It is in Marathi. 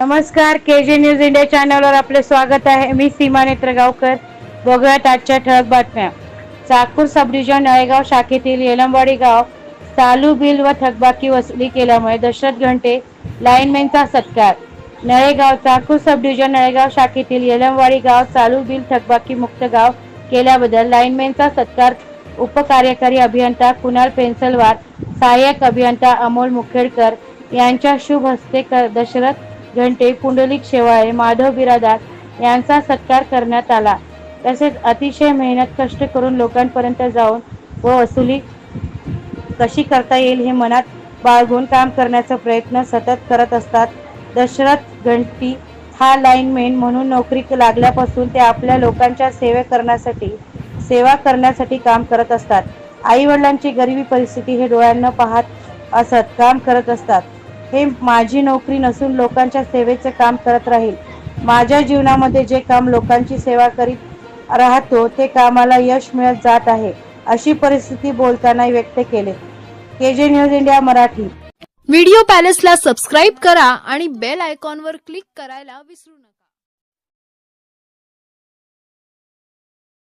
नमस्कार के जे न्यूज इंडिया चॅनलवर आपले स्वागत आहे. मी सीमा नेत्रगावकर. बघूयात आजच्या ठळक बातम्या. चाकूर सब डिव्हिजन नळेगाव शाखेतील येलंवाडी गाव चालू बिल व थकबाकी वसुली केल्यामुळे दशरथ घंटे लाईनमॅनचा सत्कार. नळेगाव चाकूर सब डिव्हिजन नळेगाव शाखेतील येलंवाडी गाव चालू बिल थकबाकी मुक्त गाव केल्याबद्दल लाईनमॅनचा सत्कार उपकार्यकारी अभियंता कुणाल पेन्सलवार सहाय्यक अभियंता अमोल मुखेडकर यांच्या शुभ हस्ते दशरथ घंटे पुंडलिक शेवाळे माधव बिरादार यांचा सत्कार करण्यात आला. तसेच अतिशय मेहनत कष्ट करून लोकांपर्यंत जाऊन व वसुली कशी करता येईल हे मनात बाळगून काम करण्याचा प्रयत्न सतत करत असतात. दशरथ घंटी हा लाईनमॅन म्हणून नोकरी लागल्यापासून ते आपल्या लोकांच्या सेवे करण्यासाठी सेवा करण्यासाठी काम करत असतात. आई वडिलांची गरिबी परिस्थिती हे डोळ्यांना पाहत असत काम करत असतात. हे माझी नोकरी नसून लोकांच्या सेवेचे काम करत राहील. माझ्या जीवनामध्ये जे काम लोकांची सेवा करीत राहतो ते कामाला यश मिळत जात आहे अशी परिस्थिती बोलताना व्यक्त केले. K J news India Marathi. Video पॅलेसला subscribe करा आणि बेल आयकॉनवर क्लिक करायला विसरू नका.